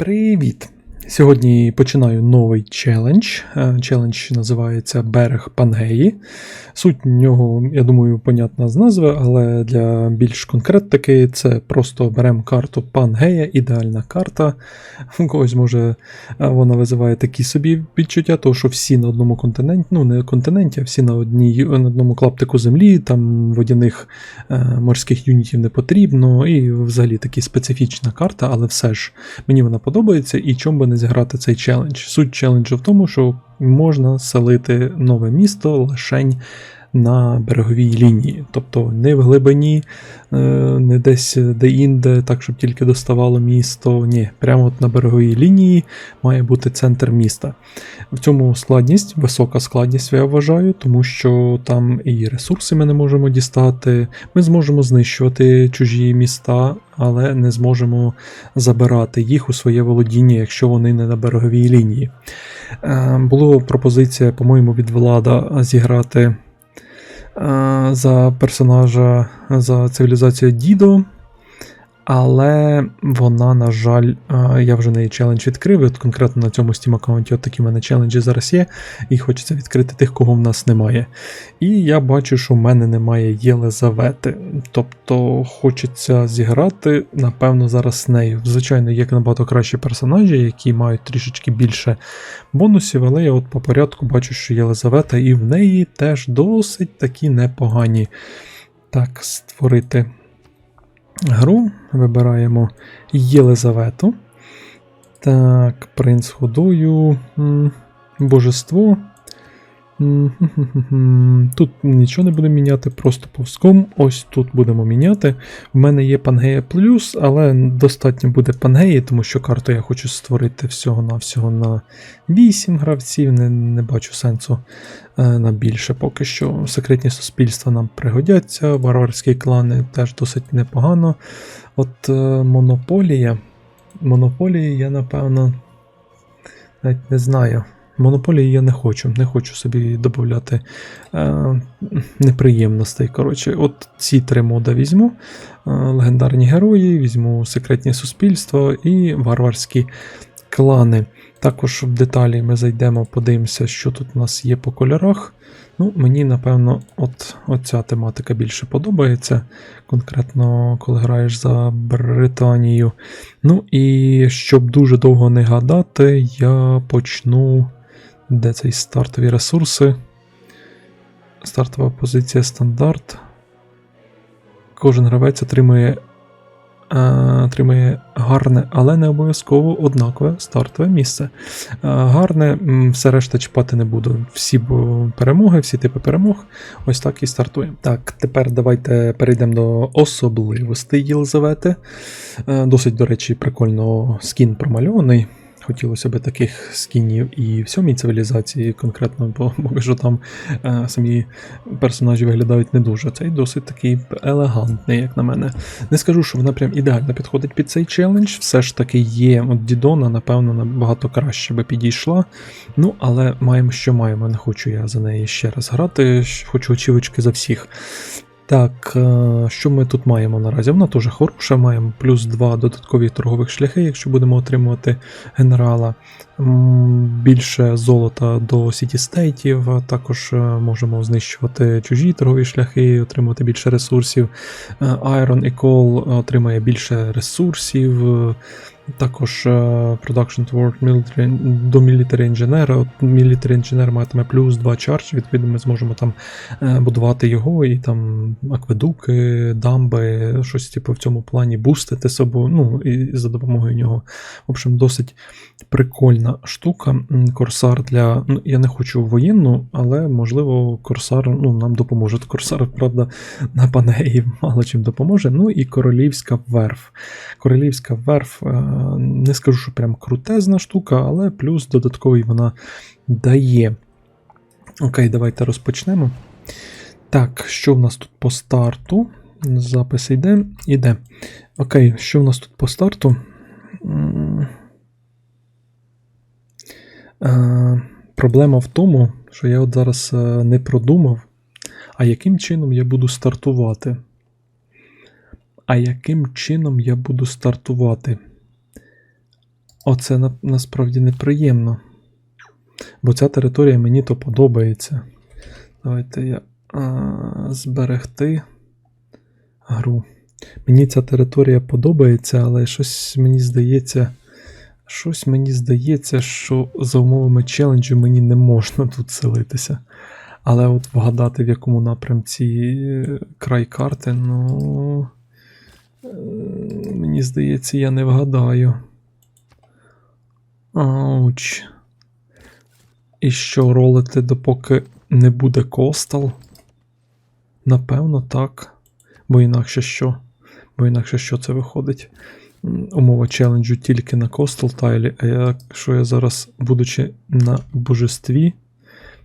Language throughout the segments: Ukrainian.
Привіт! Сьогодні починаю новий челендж. Е, Челендж називається Берег Пангеї. Суть нього, я думаю, понятна з назви, але для більш конкретики це просто беремо карту Пангея, ідеальна карта. У когось може е, вона визиває такі собі відчуття, того, що всі на одному континенті, ну не континенті, а всі на, одній, на одному клаптику землі, там водяних е, морських юнітів не потрібно, і взагалі такі специфічна карта, але все ж мені вона подобається, і чому би не зіграти цей челендж. Суть челенджу в тому, що можна селити нове місто лишень на береговій лінії, тобто не в глибині, е, не десь де-інде, так щоб тільки доставало місто. Ні, прямо от на береговій лінії має бути центр міста. В цьому складність, висока складність, я вважаю, тому що там і ресурси ми не можемо дістати. Ми зможемо знищувати чужі міста, але не зможемо забирати їх у своє володіння, якщо вони не на береговій лінії. Е, Була пропозиція, по-моєму, від влада зіграти за персонажа за цивілізацію Дідо. Але вона, на жаль, е, я вже неї челендж відкрив. От конкретно на цьому Steam аккаунті от такі в мене челенджі зараз є, і хочеться відкрити тих, кого в нас немає. І я бачу, що в мене немає Єлизавети. Тобто хочеться зіграти, напевно, зараз з нею. Звичайно, є набагато кращі персонажі, які мають трішечки більше бонусів, але я от по порядку бачу, що Єлизавета і в неї теж досить такі непогані. Так, створити гру. Вибираємо Єлизавету. Так, принц ходою. Божество. Тут нічого не будемо міняти, просто повзком. Ось тут будемо міняти. В мене є Пангея Плюс, але достатньо буде Пангеї, тому що карту я хочу створити всього-навсього на 8 гравців. Не, не бачу сенсу е, на більше поки що. Секретні суспільства нам пригодяться, варварські клани теж досить непогано. От е, монополія. Монополії я, напевно, навіть не знаю. Монополії я не хочу. Не хочу собі додати е, неприємностей. Коротше, от ці три мода візьму: е, легендарні герої, візьму секретні суспільства і варварські клани. Також в деталі ми зайдемо, подивимося, що тут у нас є по кольорах. Ну, Мені, напевно, от оця тематика більше подобається. Конкретно, коли граєш за Британію. Ну і щоб дуже довго не гадати, я почну. Де цей стартові ресурси? Стартова позиція стандарт. Кожен гравець отримує, е, отримує гарне, але не обов'язково однакове стартове місце. Е, гарне, все решта чіпати не буду. Всі перемоги, всі типи перемог. Ось так і стартуємо. Так, тепер давайте перейдемо до особливостей Єлизавети. Е, Досить, до речі, прикольно скін промальований. Хотілося б таких скінів і в сьомій цивілізації конкретно, бо поки що там е, самі персонажі виглядають не дуже. Цей досить такий елегантний, як на мене. Не скажу, що вона прям ідеально підходить під цей челендж. Все ж таки є. От Дідона, напевно, набагато краще би підійшла. Ну, але маємо, що маємо. Не хочу я за неї ще раз грати. Хочу очівочки за всіх. Так, е, що ми тут маємо наразі? Вона теж хороша, маємо плюс 2 додаткові торгових шляхи, якщо будемо отримувати генерала. Більше золота до Сіті Стейтів, також е, можемо знищувати чужі торгові шляхи, отримувати більше ресурсів. Е, Iron і Coal отримає більше ресурсів. Також е, Production Toward Military, до Military Engineer. От Military Engineer матиме плюс 2 чардж, відповідно, ми зможемо там е, будувати його і там акведуки, дамби, щось типу в цьому плані бустити собою, ну і за допомогою нього. В общем, досить прикольна штука. Корсар для. Ну, я не хочу воєнну, але можливо, Корсар ну, нам допоможе. Корсар, правда, на панеї мало чим допоможе. Ну і королівська верф. Королівська верф, е, не скажу, що прям крутезна штука, але плюс додатковий вона дає. Окей, давайте розпочнемо. Так, що в нас тут по старту? Запис йде. Іде. Окей, що в нас тут по старту? Е, Проблема в тому, що я от зараз е, не продумав, а яким чином я буду стартувати. А яким чином я буду стартувати? Оце на, насправді неприємно. Бо ця територія мені то подобається. Давайте я а, зберегти гру. Мені ця територія подобається, але щось мені здається. Щось мені здається, що за умовами челенджу мені не можна тут селитися. Але от вгадати, в якому напрямці е, край карти, ну. е, Мені здається, я не вгадаю. Ауч. І що ролити, допоки не буде костал? Напевно, так. Бо інакше що? Бо інакше що це виходить? Умова челенджу тільки на костал тайлі, а якщо я зараз, будучи на божестві,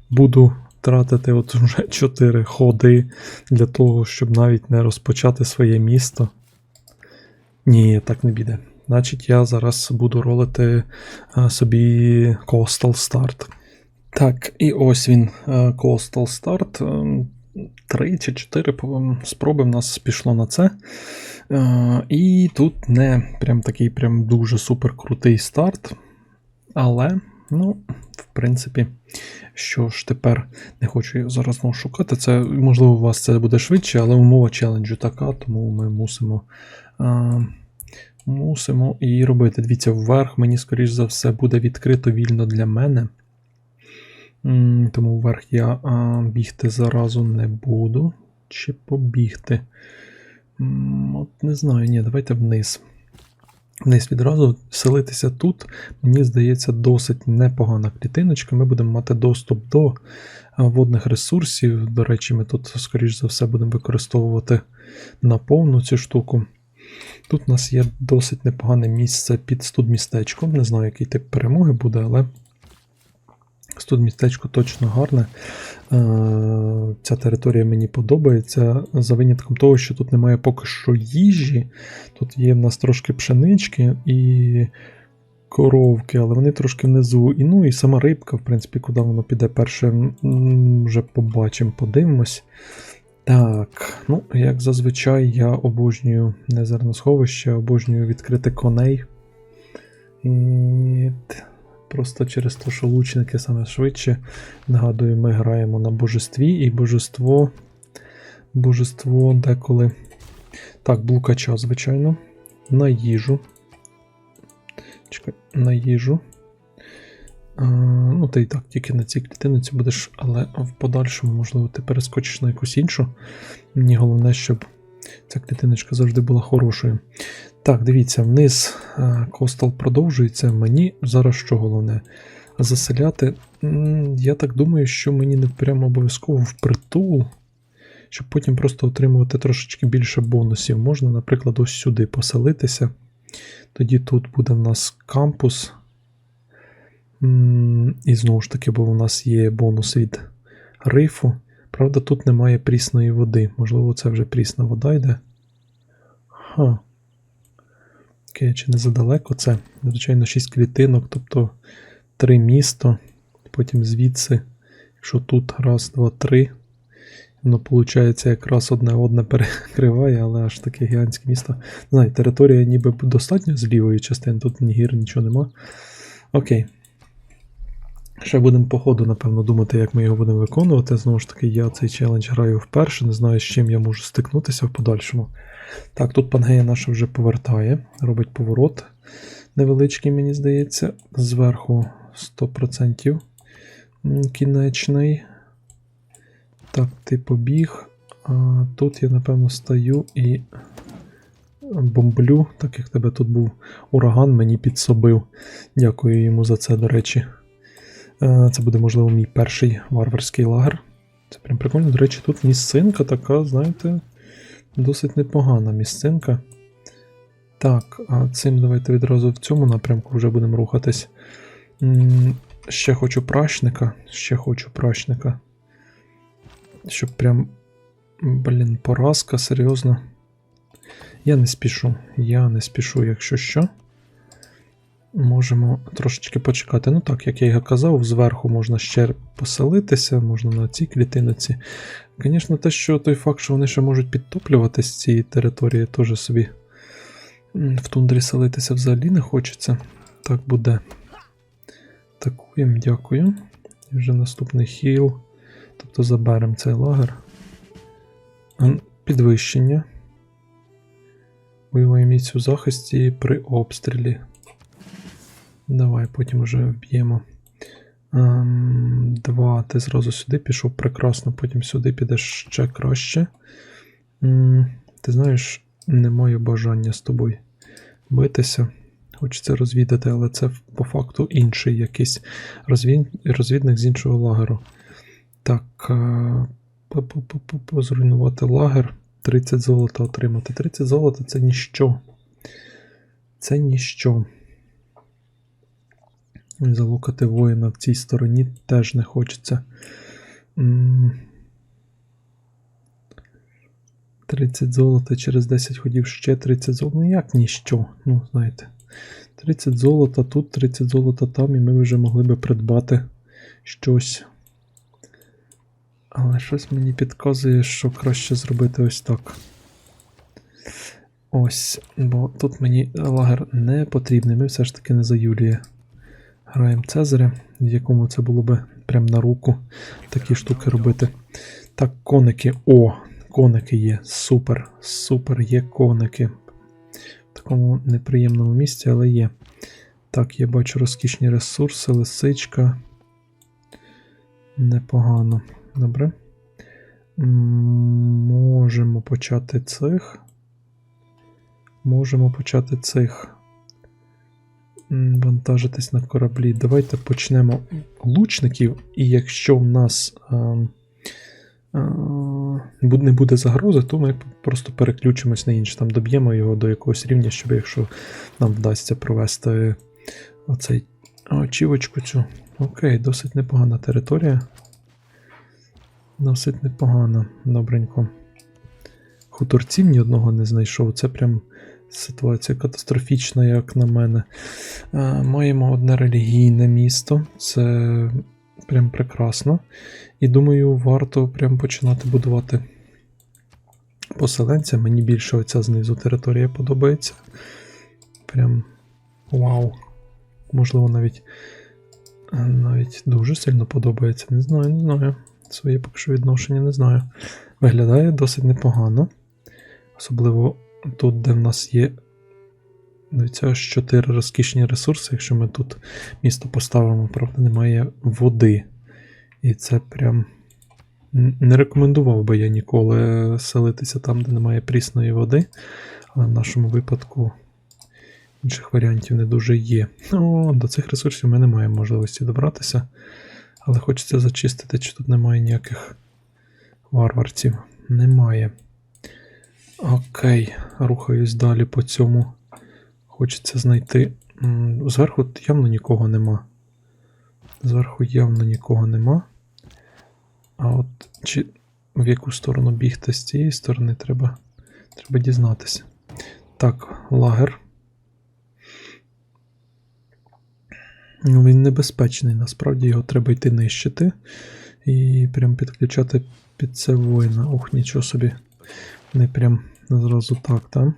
буду тратити от вже 4 ходи для того, щоб навіть не розпочати своє місто. Ні, так не піде. Значить, я зараз буду ролити а, собі Coastal Start. Так, і ось він, е, Coastal Start. Ем, Три чи чотири спроби в нас пішло на це. Е, І тут не прям такий прям дуже супер крутий старт. Але, ну, в принципі, що ж тепер не хочу зараз знову шукати. Це, можливо, у вас це буде швидше, але умова челенджу така, тому ми мусимо. Мусимо її робити. Дивіться, вверх мені, скоріш за все, буде відкрито вільно для мене. Тому вверх я бігти заразу не буду. Чи побігти? От не знаю, ні, давайте вниз. Вниз відразу селитися тут, мені здається, досить непогана клітиночка. Ми будемо мати доступ до водних ресурсів. До речі, ми тут, скоріш за все, будемо використовувати наповну цю штуку. Тут у нас є досить непогане місце під студмістечком. Не знаю, який тип перемоги буде, але студмістечко точно гарне. Е, Ця територія мені подобається. За винятком того, що тут немає поки що їжі. Тут є в нас трошки пшенички і коровки, але вони трошки внизу. І ну і сама рибка, в принципі, куди воно піде перше, вже побачимо, подивимось. Так, ну, як зазвичай, я обожнюю не зерносховище, обожнюю відкрити коней. І просто через те, що лучники саме швидше. Нагадую, ми граємо на божестві, і божество. Божество деколи. Так, блукача, звичайно. На їжу. Чекай, на їжу. А, ну, ти і так, тільки на цій клітиниці будеш, але в подальшому, можливо, ти перескочиш на якусь іншу. Мені головне, щоб ця клітиночка завжди була хорошою. Так, дивіться, вниз е, костел продовжується. Мені зараз що головне? Заселяти. Я так думаю, що мені не прямо обов'язково впритул, щоб потім просто отримувати трошечки більше бонусів. Можна, наприклад, ось сюди поселитися. Тоді тут буде в нас кампус. І знову ж таки, бо у нас є бонус від рифу. Правда, тут немає прісної води. Можливо, це вже прісна вода йде. Ха. Окей, чи не задалеко це? Звичайно, 6 клітинок, тобто 3 місто. Потім звідси, якщо тут раз, два, три. Воно, виходить, якраз одне одне перекриває, але аж таке гігантське місто. Знаю, територія ніби достатньо з лівої частини, тут ні гір, нічого нема. Окей. Ще будемо по ходу, напевно, думати, як ми його будемо виконувати. Знову ж таки, я цей челендж граю вперше, не знаю, з чим я можу стикнутися в подальшому. Так, тут Пангея наша вже повертає, робить поворот невеличкий, мені здається. Зверху 100% кінечний. Так, ти побіг. А тут я, напевно, стою і бомблю, так як тебе тут був ураган, мені підсобив. Дякую йому за це, до речі. Е, Це буде, можливо, мій перший варварський лагер. Це прям прикольно. До речі, тут місцинка така, знаєте, досить непогана місцинка. Так, а цим давайте відразу в цьому напрямку вже будемо рухатись. Ще хочу прачника. Ще хочу прачника. Щоб прям. Блін, поразка, серйозно. Я не спішу. Я не спішу, якщо що. Можемо трошечки почекати. Ну так, як я і казав, зверху можна ще поселитися, можна на цій клітиноці. Звісно, те, що той факт, що вони ще можуть підтоплюватись з цієї території, теж собі в тундрі селитися взагалі не хочеться. Так буде. Атакуємо, дякую. І вже наступний хіл. Тобто заберемо цей лагер. Підвищення. Бойової міць у захисті при обстрілі. Давай, потім вже вб'ємо. Ем, два, ти зразу сюди пішов прекрасно, потім сюди підеш ще краще. Ти знаєш, не маю бажання з тобою битися. Хочеться розвідати, але це по факту інший якийсь розвід... розвідник з іншого лагеру. Так. е, пу-пу-пу-пу-пу, Зруйнувати лагер. 30 золота отримати. 30 золота це ніщо. Це ніщо. Залукати воїна в цій стороні теж не хочеться. 30 золота через 10 ходів ще 30 золота. Ну як ніщо. Ну, знаєте. 30 золота тут, 30 золота там, і ми вже могли би придбати щось. Але щось мені підказує, що краще зробити ось так. Ось, бо тут мені лагер не потрібний, ми все ж таки не за Юлія. Граємо Цезаря, в якому це було би прям на руку такі штуки робити. Так, коники. О, коники є. Супер, супер, є коники. В такому неприємному місці, але є. Так, я бачу розкішні ресурси, лисичка. Непогано. Добре. Можемо почати цих. Можемо почати цих. Вантажитись на кораблі. Давайте почнемо лучників, і якщо в нас ем, е, бу- не буде загрози, то ми просто переключимось на інше. Там доб'ємо його до якогось рівня, щоб якщо нам вдасться провести оцей очівочку цю. Окей, досить непогана територія. Досить непогано, добренько. Хуторців ні одного не знайшов. Це прям ситуація катастрофічна, як на мене. Е, маємо одне релігійне місто. Це прям прекрасно. І думаю, варто прям починати будувати поселенця. Мені більше оця знизу територія подобається. Прям вау. Можливо, навіть, е, навіть дуже сильно подобається. Не знаю, не знаю. Своє поки що відношення не знаю. Виглядає досить непогано. Особливо тут, де в нас є. Дивіться, аж 4 розкішні ресурси. Якщо ми тут місто поставимо, правда, немає води. І це прям. Не рекомендував би я ніколи селитися там, де немає прісної води. Але в нашому випадку інших варіантів не дуже є. О, до цих ресурсів ми не маємо можливості добратися. Але хочеться зачистити, чи тут немає ніяких варварців. Немає. Окей, рухаюсь далі по цьому. Хочеться знайти. Зверху явно нікого нема. Зверху явно нікого нема. А от чи в яку сторону бігти з цієї сторони треба, треба дізнатися. Так, лагер. Ну, він небезпечний, насправді його треба йти нищити. І прям підключати під це воїна. Ох, нічого собі. Не прям зразу так, так?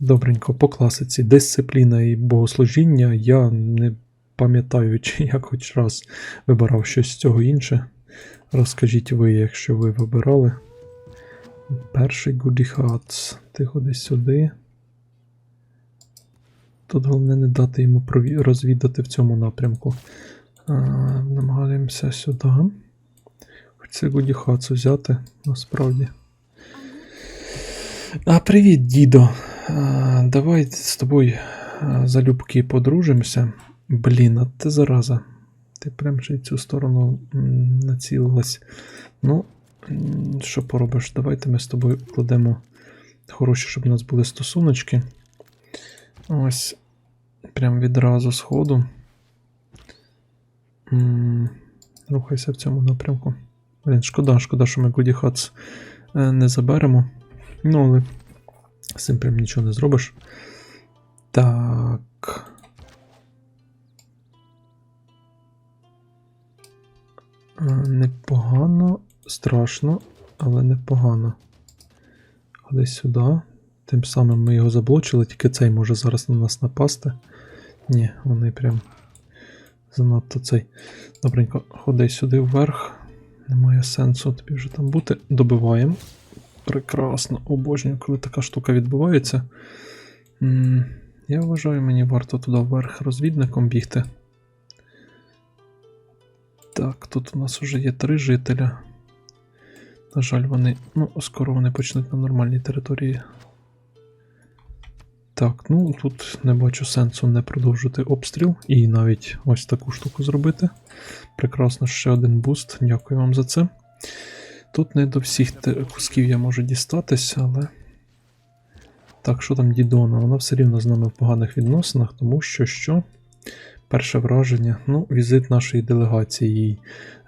Добренько, по класиці. Дисципліна і богослужіння. Я не пам'ятаю, чи я хоч раз вибирав щось з цього інше. Розкажіть ви, якщо ви вибирали. Перший Hats. Ти ходи сюди. Тут головне не дати йому розвідати в цьому напрямку. Намагаємося сюди. Хочеться Hats взяти, насправді. А, привіт, дідо. А, давай з тобою залюбки подружимося. Блін, а ти зараза. Ти прям ще й цю сторону націлилась. Ну, що поробиш? Давайте ми з тобою кладемо хороші, щоб у нас були стосуночки. Ось. Прям відразу з ходу. Рухайся в цьому напрямку. Блін, шкода, шкода, що ми Goody Hats е, не заберемо. Ну, але з цим прям нічого не зробиш. Так. Е, Непогано, страшно, але непогано. Ходи сюди. Тим самим ми його заблочили, тільки цей може зараз на нас напасти. Ні, вони прям занадто цей. Добренько, ходи сюди вверх. Немає сенсу тобі вже там бути. Добиваємо. Прекрасно, обожнюю, коли така штука відбувається. я вважаю, мені варто туди вверх розвідником бігти. Так, тут у нас вже є три жителя. На жаль, вони. Ну, скоро вони почнуть на нормальній території. Так, ну тут не бачу сенсу не продовжити обстріл і навіть ось таку штуку зробити. Прекрасно, ще один буст. Дякую вам за це. Тут не до всіх кусків я можу дістатися, але. Так, що там Дідона? Вона все рівно з нами в поганих відносинах, тому що що? Перше враження, ну, візит нашої делегації їй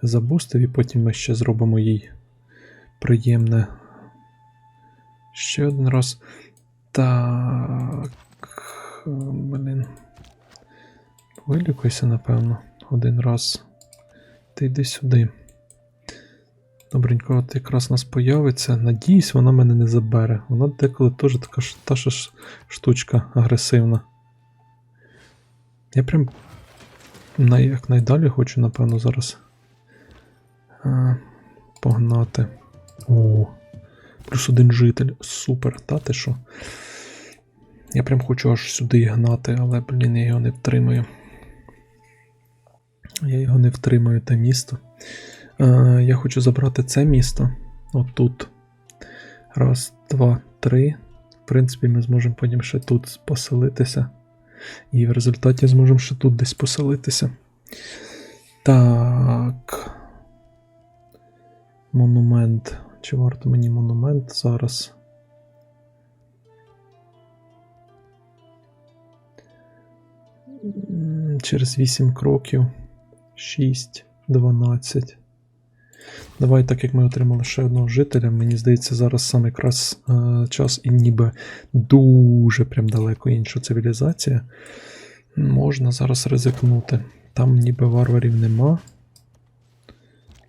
забустив, і потім ми ще зробимо їй приємне. Ще один раз. Так. Блін. Вилікуйся, напевно, один раз. Ти йди сюди. Добренько, от якраз нас появиться. Надіюсь, вона мене не забере. Вона деколи теж така ж та ж штучка агресивна. Я прям най, як найдалі хочу, напевно, зараз а, погнати. О, плюс один житель. Супер, та ти що? Я прям хочу аж сюди гнати, але, блін, я його не втримаю. Я його не втримаю, те місто. Е, я хочу забрати це місто. Отут. Раз, два, три. В принципі, ми зможемо потім ще тут поселитися. І в результаті зможемо ще тут десь поселитися. Так. Монумент. Чи варто мені монумент зараз? Через 8 кроків. 6, 12. Давай, так як ми отримали ще одного жителя, мені здається, зараз саме якраз е, час і ніби дуже прям далеко інша цивілізація. Можна зараз ризикнути. Там ніби варварів нема.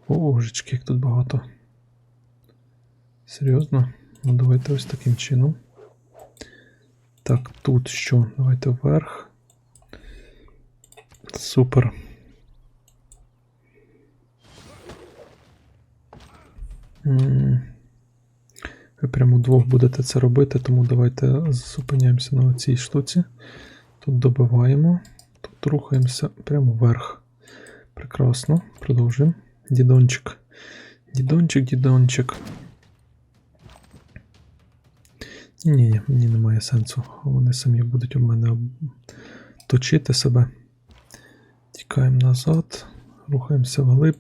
О, божечки, як тут багато. Серйозно? Ну, давайте ось таким чином. Так, тут що? Давайте вверх. Супер. Ви прямо удвох будете це робити, тому давайте зупиняємося на цій штуці. Тут добиваємо, тут рухаємося прямо вверх. Прекрасно. Продовжуємо. Дідончик. Дідончик, дідончик. Ні, ні, мені немає сенсу. Вони самі будуть у мене точити себе. Тікаємо назад, рухаємося вглиб.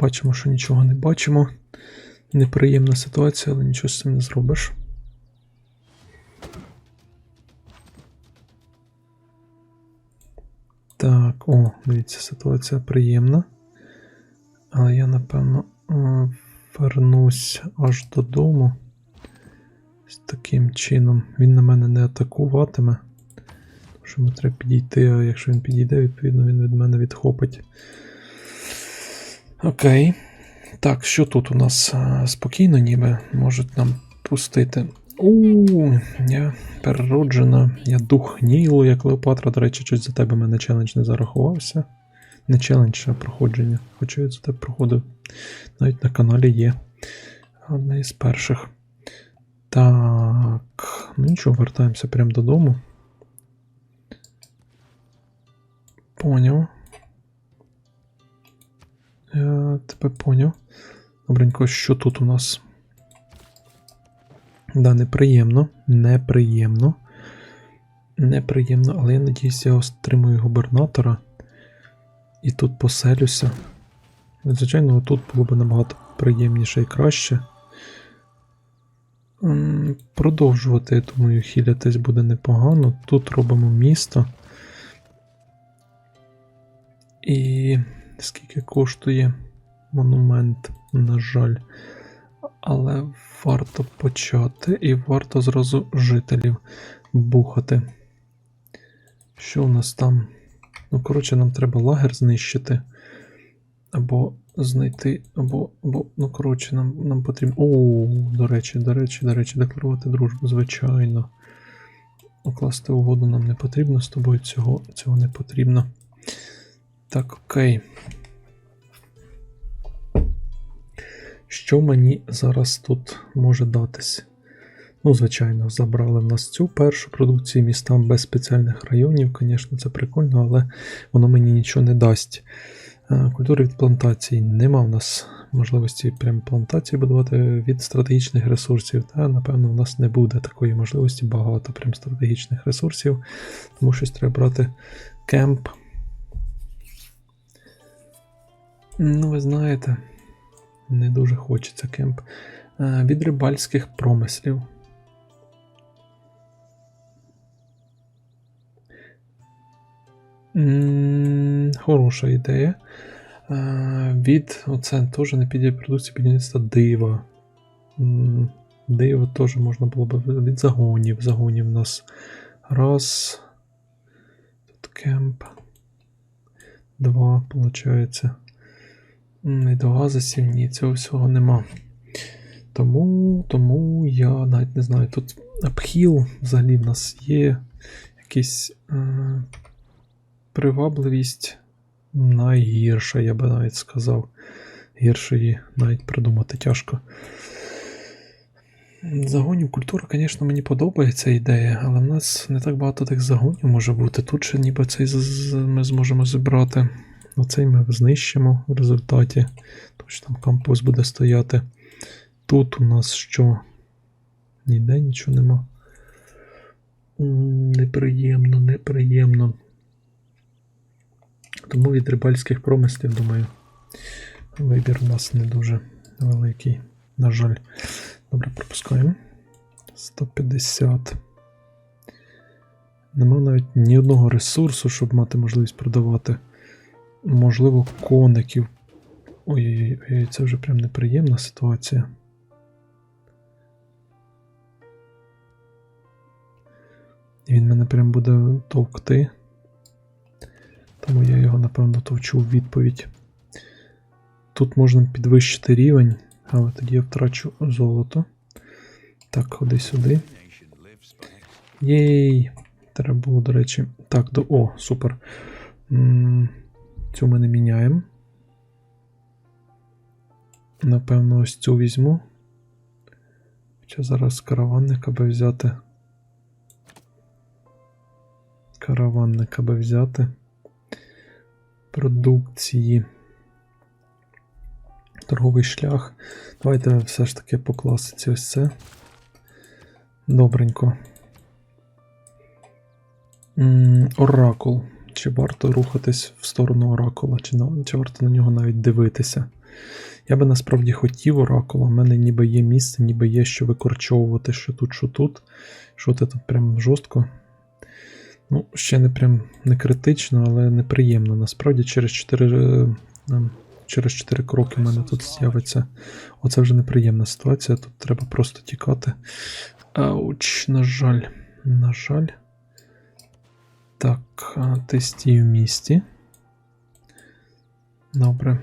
Бачимо, що нічого не бачимо. Неприємна ситуація, але нічого з цим не зробиш. Так, о, дивіться, ситуація приємна. Але я, напевно, е, вернусь аж додому. З таким чином. Він на мене не атакуватиме. Тому що йому треба підійти, а якщо він підійде, відповідно він від мене відхопить. Окей. Так, що тут у нас спокійно, ніби можуть нам пустити. У, я перероджена, я дух Нілу, як Клеопатра. До речі, щось за тебе мене челендж не зарахувався. Не челендж, а проходження. Хоча я за тебе проходив. Навіть на каналі є. Одне із перших. Так. Ну нічого, вертаємося прямо додому. Поняв. Я тебе поняв. Добренько, що тут у нас? Да, неприємно. Неприємно. Неприємно, але я надіюсь, я стримую губернатора. І тут поселюся. Звичайно, тут було б набагато приємніше і краще. Продовжувати, я думаю, хілятись буде непогано. Тут робимо місто. І скільки коштує монумент, на жаль. Але варто почати і варто зразу жителів бухати. Що у нас там? Ну, коротше, нам треба лагер знищити. Або знайти, або. або ну, коротше, нам, нам потрібно. О, до речі, до речі, до речі, декларувати дружбу, звичайно. укласти угоду нам не потрібно, з тобою цього, цього не потрібно. Так, окей. Що мені зараз тут може датись? Ну, звичайно, забрали в нас цю першу продукцію містам без спеціальних районів. Звісно, це прикольно, але воно мені нічого не дасть. Е, Культури від плантацій. Нема в нас можливості прям плантації будувати від стратегічних ресурсів. Та, напевно, в нас не буде такої можливості багато прям стратегічних ресурсів. Тому щось треба брати кемп. Ну, ви знаєте, не дуже хочеться кемп. Е, Від рибальських промислів. Хороша ідея. Е, Від, оце теж не піде продукції будівництва дива. Диво теж можна було б від загонів. Загонів у нас раз. Тут кемп. Два, виходить. Не до газасів, ні, цього всього нема. Тому, тому я навіть не знаю. Тут апхіл взагалі в нас є якийсь е, привабливість найгірша, я би навіть сказав. Гіршої навіть придумати тяжко. Загонів культура, звісно, мені подобається ідея, але в нас не так багато тих загонів може бути. Тут ще ніби цей ми зможемо зібрати. Оцей ми знищимо в результаті. Тому що там кампус буде стояти. Тут у нас що? Ніде нічого нема. Неприємно, неприємно. Тому від рибальських промислів, думаю, вибір у нас не дуже великий. На жаль. Добре, пропускаємо. 150. Нема навіть ні одного ресурсу, щоб мати можливість продавати. Можливо, коників. Ой-ой-ой, це вже прям неприємна ситуація. Він мене прям буде товкти. Тому я його, напевно, товчу в відповідь. Тут можна підвищити рівень, але тоді я втрачу золото. Так, ходи сюди. Єй! Треба було, до речі. Так, до. О, супер. М, Цю ми не міняємо. Напевно, ось цю візьму. Хоча зараз караванника би взяти. Караванника би взяти. Продукції. Торговий шлях. Давайте все ж таки по класиці ось це. Добренько. Оракул. Чи варто рухатись в сторону Оракула, чи, чи варто на нього навіть дивитися? Я би насправді хотів Оракула. У мене ніби є місце, ніби є що викорчовувати, що тут, що тут. Що ти тут прям жорстко. Ну, ще не прям не критично, але неприємно. Насправді через 4, е, через 4 кроки в мене тут з'явиться. Оце вже неприємна ситуація. Тут треба просто тікати. Ауч, на жаль. На жаль. Так, в місті. Добре.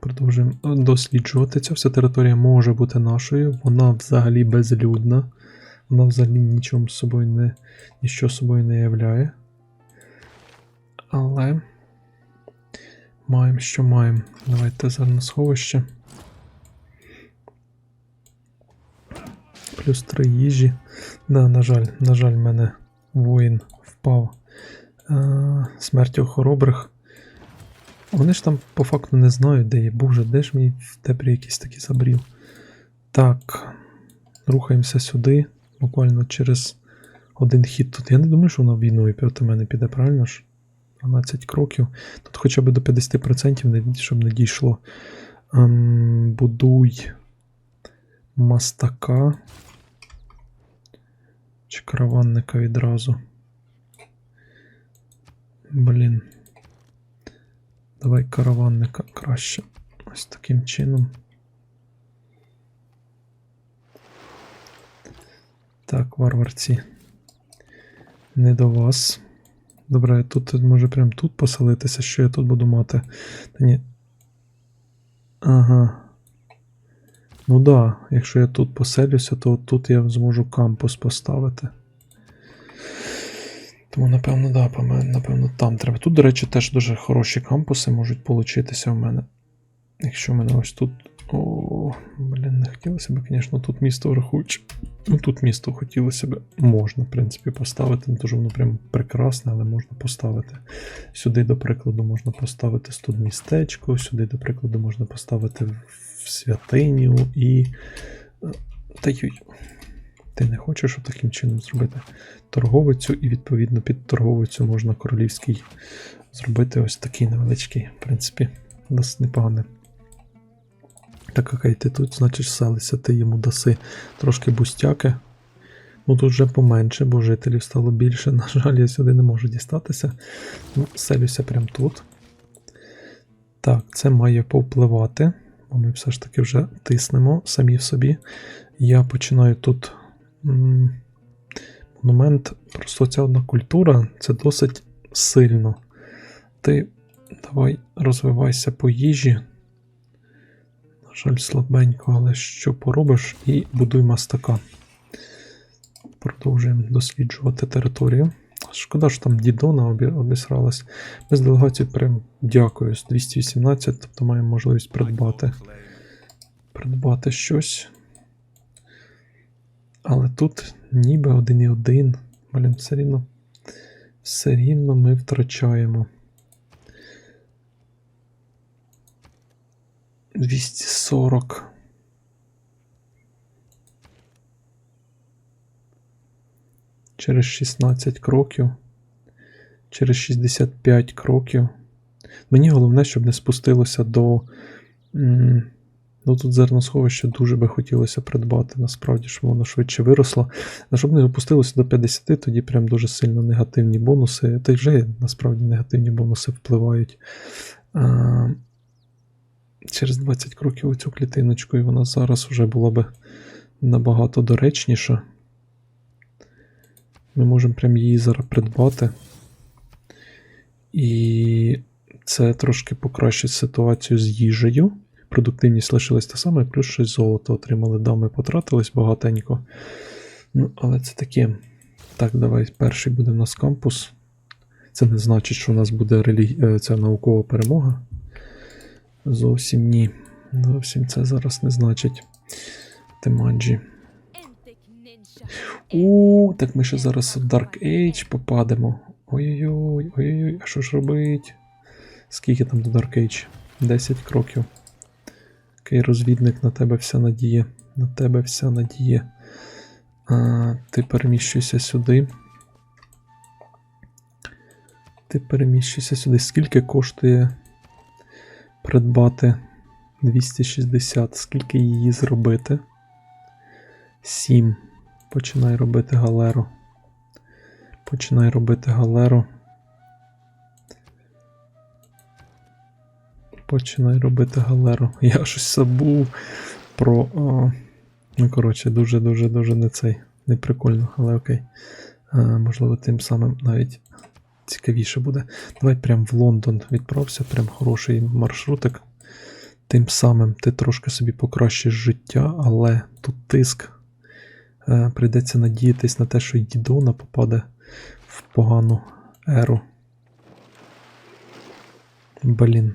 Продовжуємо досліджувати. Ця вся територія може бути нашою. Вона взагалі безлюдна. Вона взагалі нічого собою не, ніщо собою не являє. Але маємо, що маємо. Давайте зерносховище. Плюс 3 їжі. Да, на жаль, на жаль, мене воїн впав. А, смертю хоробрих. Вони ж там по факту не знають, де є. Боже, де ж мій в тепрі якийсь такий забрів. Так, рухаємося сюди. Буквально через один хід тут. Я не думаю, що вона війною проти мене піде, правильно ж? 12 кроків. Тут хоча б до 50%, не- щоб не дійшло. Ем, будуй мастака. Чи караванника відразу. Блін. Давай караванника краще. Ось таким чином. Так, варварці. Не до вас. Добре, я тут може прям тут поселитися, що я тут буду мати. Та ні. Ага. Ну да, якщо я тут поселюся, то тут я зможу кампус поставити. Тому, напевно, да, напевно, там треба. Тут, до речі, теж дуже хороші кампуси можуть получитися в мене. Якщо в мене ось тут. О, блін, не хотілося б, звісно, тут місто врахуючи. Ну, тут місто хотілося б. Можна, в принципі, поставити. Не дуже воно прям прекрасне, але можна поставити. Сюди, до прикладу, можна поставити студмістечко, сюди, до прикладу, можна поставити в святиню і. е, Та юй. Ти не хочеш таким чином зробити торговицю, і відповідно під торговицю можна королівський зробити ось такий невеличкий, в принципі, досить непоганий. Так як ти тут, значить, селися, ти йому даси трошки бустяки. Ну тут вже поменше, бо жителів стало більше. На жаль, я сюди не можу дістатися. Ну, селюся прямо тут. Так, це має повпливати, бо ми все ж таки вже тиснемо самі в собі. Я починаю тут монумент. Просто ця одна культура це досить сильно. Ти давай розвивайся по їжі. На жаль, слабенько, але що поробиш, і будуй мастака. Продовжуємо досліджувати територію. Шкода, що там Дідона обісралась. Ми з делегацією прям дякую. З 218, тобто маємо можливість придбати, придбати щось. Але тут ніби один і один. Блін, все рівно. Все рівно ми втрачаємо. 240. Через 16 кроків. Через 65 кроків. Мені головне, щоб не спустилося до. м, Ну, тут зерносховище дуже би хотілося придбати, насправді, щоб воно швидше виросло. А щоб не опустилося до 50, тоді прям дуже сильно негативні бонуси. Та й вже насправді негативні бонуси впливають. А, через 20 кроків оцю клітиночку, і вона зараз вже була би набагато доречніша. Ми можемо прям її зараз придбати. І це трошки покращить ситуацію з їжею. Продуктивність лишилась та сама, плюс щось золото отримали. Да, ми потратились багатенько. Ну, але це таке. Так, давай, перший буде в нас кампус. Це не значить, що у нас буде релі... е, ця наукова перемога. Зовсім ні. Зовсім це зараз не значить. Темаджі. У, так ми ще зараз в Dark Age попадемо. Ой-ой-ой, ой-ой-ой, а що ж робить? Скільки там до Dark Age? 10 кроків. Окей, розвідник, на тебе вся надія. На тебе вся надія. А, ти переміщуйся сюди. Ти переміщуйся сюди. Скільки коштує придбати 260? Скільки її зробити? 7. Починай робити галеру. Починай робити галеру. Починай робити галеру. Я щось забув про. О, ну, коротше, дуже-дуже дуже не цей. Не прикольно, але окей. А, можливо, тим самим навіть цікавіше буде. Давай прям в Лондон відправся, прям хороший маршрутик. Тим самим ти трошки собі покращиш життя, але тут тиск. Е, прийдеться надіятись на те, що Дідона попаде в погану еру. Блін.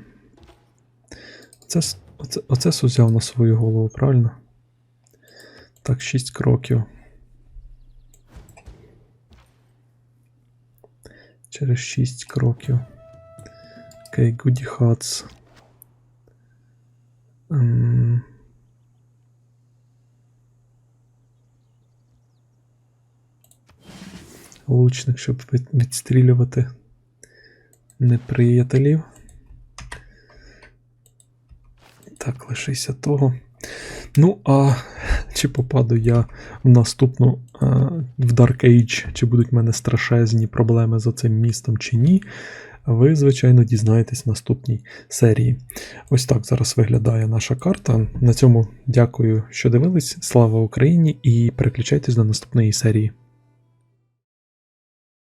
Це, оце, оце Су на свою голову, правильно? Так, 6 кроків. Через 6 кроків. Окей, Goody Hats. Ем, Лучник, щоб відстрілювати неприятелів. Так, лишися того. Ну, а чи попаду я в наступну е, в Dark Age, чи будуть в мене страшезні проблеми з оцим містом чи ні, ви, звичайно, дізнаєтесь в наступній серії. Ось так зараз виглядає наша карта. На цьому дякую, що дивились. Слава Україні! І переключайтесь до наступної серії.